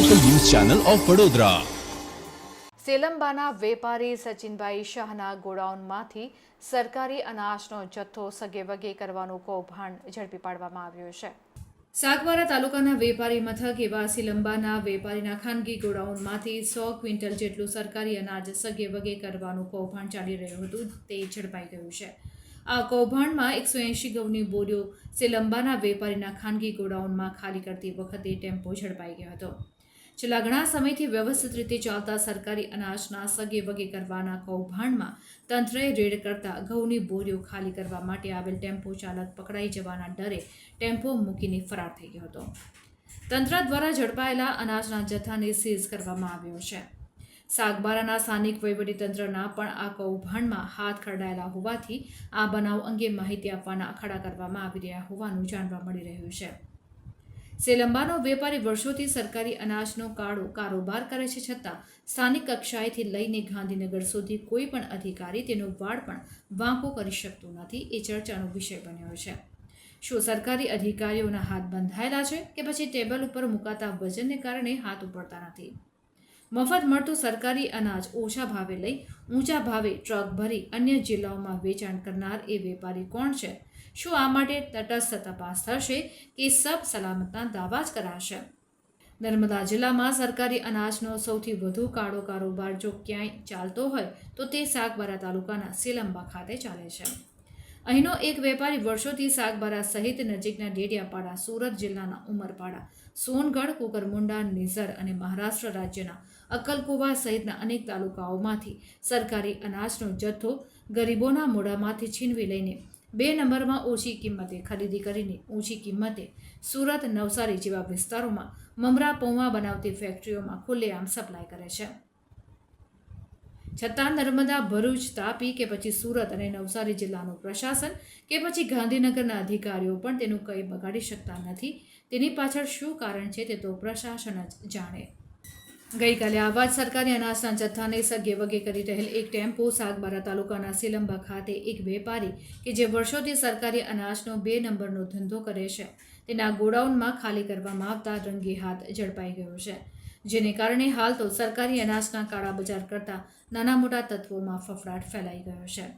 Channel of Vadodara સેલંબાના વેપારી સચિનભાઈ શાહના ગોડાઉનમાંથી સરકારી અનાજનો જથ્થો સગેવગે કરવાનું કૌભાંડ ઝડપી પાડવામાં આવ્યું છે. સાગબારા તાલુકાના વેપારી મથક એવા સિલંબાના વેપારીના ખાનગી ગોડાઉનમાંથી સો ક્વિન્ટલ જેટલું સરકારી અનાજ સગેવગે કરવાનું કૌભાંડ ચાલી રહ્યું હતું તે ઝડપાઈ ગયું છે. આ કૌભાંડમાં એકસો એંશી ગૌની બોરીઓ સિલંબાના વેપારીના ખાનગી ગોડાઉનમાં ખાલી કરતી વખતે ટેમ્પો ઝડપાઈ ગયો હતો. છેલ્લા ઘણા સમયથી વ્યવસ્થિત રીતે ચાલતા સરકારી અનાજના સગે વગે કરવાના કૌભાંડમાં તંત્રએ રેડ કરતા ઘઉંની બોરીઓ ખાલી કરવા માટે આવેલ ટેમ્પો ચાલક પકડાઈ જવાના ડરે ટેમ્પો મૂકીને ફરાર થઈ ગયો હતો. તંત્ર દ્વારા ઝડપાયેલા અનાજના જથ્થાને સીઝ કરવામાં આવ્યો છે. સાગબારાના સ્થાનિક વહીવટીતંત્રના પણ આ કૌભાંડમાં હાથ ખરડાયેલા હોવાથી આ બનાવ અંગે માહિતી આપવાના અખાડા કરવામાં આવી રહ્યા હોવાનું જાણવા મળી રહ્યું છે. સેલંબાનો વેપારી વર્ષોથી સરકારી અનાજનો કાળો કારોબાર કરે છે છતાં સ્થાનિક કક્ષાએથી લઈને ગાંધીનગર સુધી કોઈ પણ અધિકારી તેનો વાળ પણ વાંકો કરી શકતો નથી એ ચર્ચાનો વિષય બન્યો છે. શું સરકારી અધિકારીઓના હાથ બંધાયેલા છે કે પછી ટેબલ ઉપર મુકાતા વજનને કારણે હાથ ઉપડતા નથી? મફત મળતું સરકારી અનાજ ઓછા ભાવે લઈ ઊંચા ભાવે ટ્રક ભરી અન્ય જિલ્લાઓમાં વેચાણ કરનાર એ વેપારી કોણ છે? શું આ માટે તટસ્થ તપાસ થશે કે સબ સલામતના દાવા જ કરાશે? નર્મદા જિલ્લામાં સરકારી અનાજનો સૌથી વધુ કાળો કારોબાર જો ક્યાંય ચાલતો હોય, તો તે સાગબારા તાલુકાના સિલંબા ખાતે ચાલે છે. અહીંનો એક વેપારી વર્ષોથી સાગબારા સહિત નજીકના ડેડિયાપાડા, સુરત જિલ્લાના ઉમરપાડા, સોનગઢ, કુકરમુંડા, નિઝર અને મહારાષ્ટ્ર રાજ્યના અક્કલકુવા સહિતના અનેક તાલુકાઓમાંથી સરકારી અનાજનો જથ્થો ગરીબોના મોઢામાંથી છીનવી લઈને બે નંબરમાં ઓછી કિંમતે ખરીદી કરીને ઊંચી કિંમતે સુરત, નવસારી જેવા વિસ્તારોમાં મમરા, પૌવા બનાવતી ફેક્ટરીઓમાં ખુલ્લેઆમ સપ્લાય કરે છે. છતાં નર્મદા, ભરૂચ, તાપી કે પછી સુરત અને નવસારી જિલ્લાનું પ્રશાસન કે પછી ગાંધીનગરના અધિકારીઓ પણ તેનું કંઈ બગાડી શકતા નથી. તેની પાછળ શું કારણ છે તે તો પ્રશાસન જ જાણે. ગઈકાલે આવા જ સરકારી અનાજના જથ્થાને સગે વગે કરી રહેલ એક ટેમ્પો સાગબારા તાલુકાના સિલંબા ખાતે એક વેપારી કે જે વર્ષોથી સરકારી અનાજનો બે નંબરનો ધંધો કરે છે, તેના ગોડાઉનમાં ખાલી કરવામાં આવતા રંગે હાથ ઝડપાઈ ગયો છે. જેને કારણે હાલ તો સરકારી અનાજના કાળા બજાર કરતા નાના મોટા તત્વોમાં ફફડાટ ફેલાઈ ગયો છે.